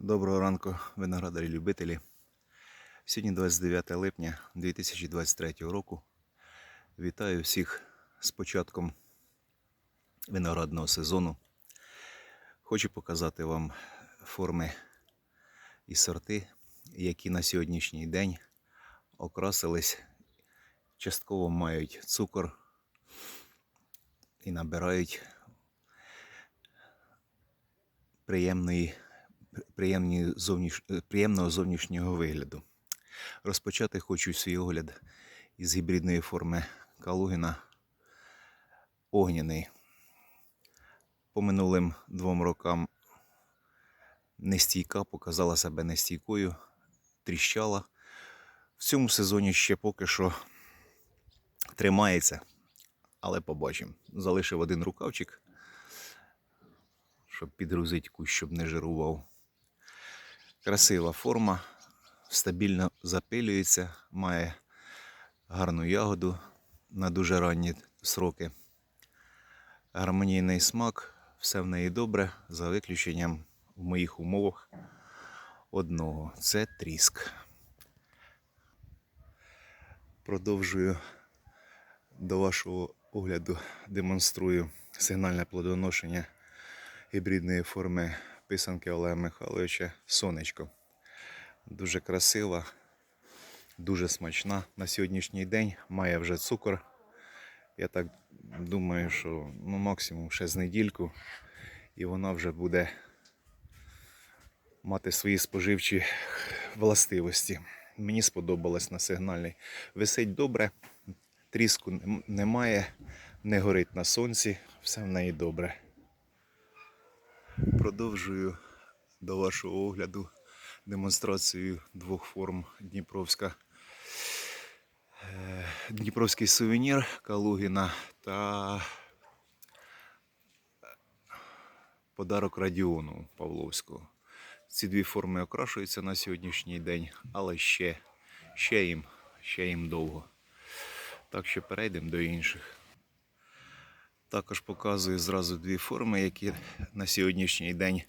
Доброго ранку, виноградарі любителі. Сьогодні 29 липня 2023 року. Вітаю всіх з початком виноградного сезону. Хочу показати вам форми і сорти, які на сьогоднішній день окрасились, частково мають цукор і набирають приємної приємні зовніш... е, приємного зовнішнього вигляду. Розпочати хочу свій огляд із гібридної форми Калугіна огняний. По минулим двом рокам нестійка показала себе нестійкою, тріщала. В цьому сезоні ще поки що тримається, але побачимо. Залишив один рукавчик, щоб підгрузити кущ, щоб не жирував. Красива форма, стабільно запилюється, має гарну ягоду на дуже ранні сроки. Гармонійний смак, все в неї добре, за виключенням в моїх умовах одного це тріск. Продовжую до вашого огляду демонструю сигнальне плодоношення гібридної форми писанки Олега Михайловича Сонечко. Дуже красива, дуже смачна. На сьогоднішній день має вже цукор. Я так думаю, що ну, максимум ще з недільку, і вона вже буде мати свої споживчі властивості. Мені сподобалось на сигнальний. Висить добре, тріску немає, не горить на сонці, все в неї добре. Продовжую до вашого огляду демонстрацію двох форм Дніпровська. е, Дніпровський сувенір Калугіна та подарок Радіону Павловського. Ці дві форми окрашуються на сьогоднішній день, але ще, ще, їм, ще їм довго. Так що перейдемо до інших. Також показую зразу дві форми, які на сьогоднішній день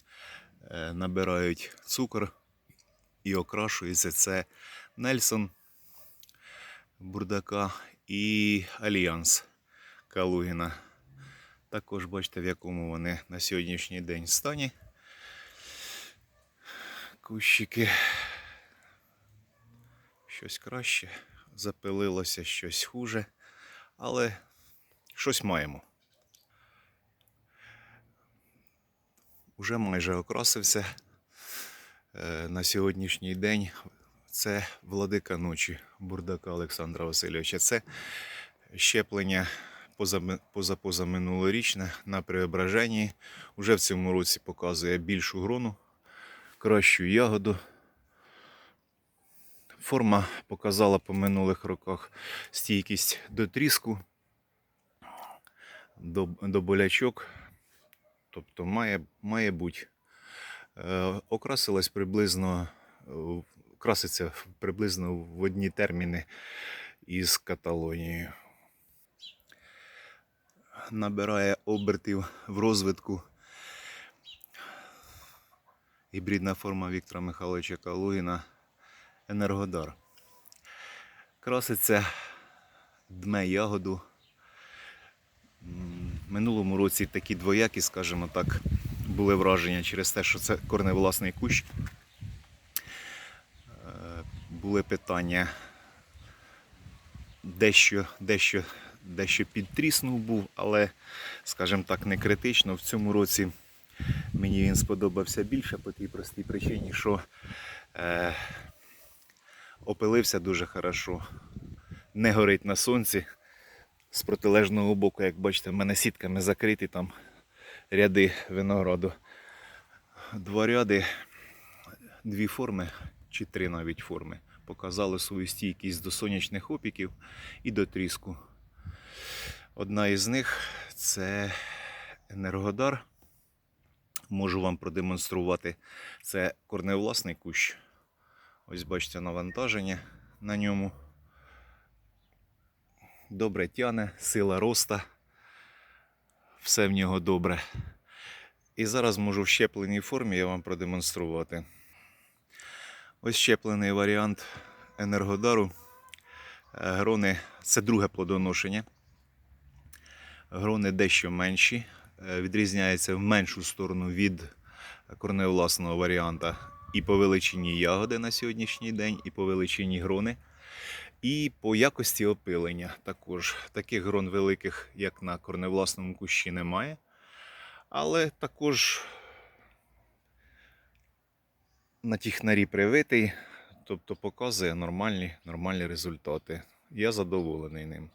е, набирають цукор і окрашуються. Це Нельсон Бурдака і Альянс Калугіна. Також бачите, в якому вони на сьогоднішній день стані. Кущики. Щось краще, запилилося щось хуже, але щось маємо. Уже майже окрасився е, на сьогоднішній день. Це владика ночі Бурдака Олександра Васильовича. Це щеплення позапозаминулорічне на преображенні. Уже в цьому році показує більшу грону, кращу ягоду. Форма показала по минулих роках стійкість до тріску, до, до болячок. Тобто має, має бути. Е, окрасилась приблизно, е, краситься приблизно в одні терміни із Каталонією. Набирає обертів в розвитку. Гібридна форма Віктора Михайловича Калугіна Енергодар. Краситься, дме ягоду. Минулому році такі двоякі, скажімо так, були враження через те, що це корневласний кущ. Е, Були питання, дещо, дещо, дещо підтріснув був, але, скажімо так, не критично. В цьому році мені він сподобався більше по тій простій причині, що е, опилився дуже хорошо, не горить на сонці. З протилежного боку, як бачите, в мене сітками закриті там ряди винограду. Два ряди, дві форми, чи три навіть форми, показали свою стійкість до сонячних опіків і до тріску. Одна із них це енергодар. Можу вам продемонструвати. Це корневласний кущ. Ось бачите навантаження на ньому добре тяне, сила роста, все в нього добре. І зараз можу в щепленій формі я вам продемонструвати. Ось щеплений варіант енергодару. Е, Грони це друге плодоношення. Грони дещо менші, е, відрізняються в меншу сторону від корневласного варіанта і по величині ягоди на сьогоднішній день, і по величині грони, і по якості опилення також. Таких грон великих, як на корневласному кущі, немає. Але також на тіхнарі привитий, тобто показує нормальні, нормальні результати. Я задоволений ним.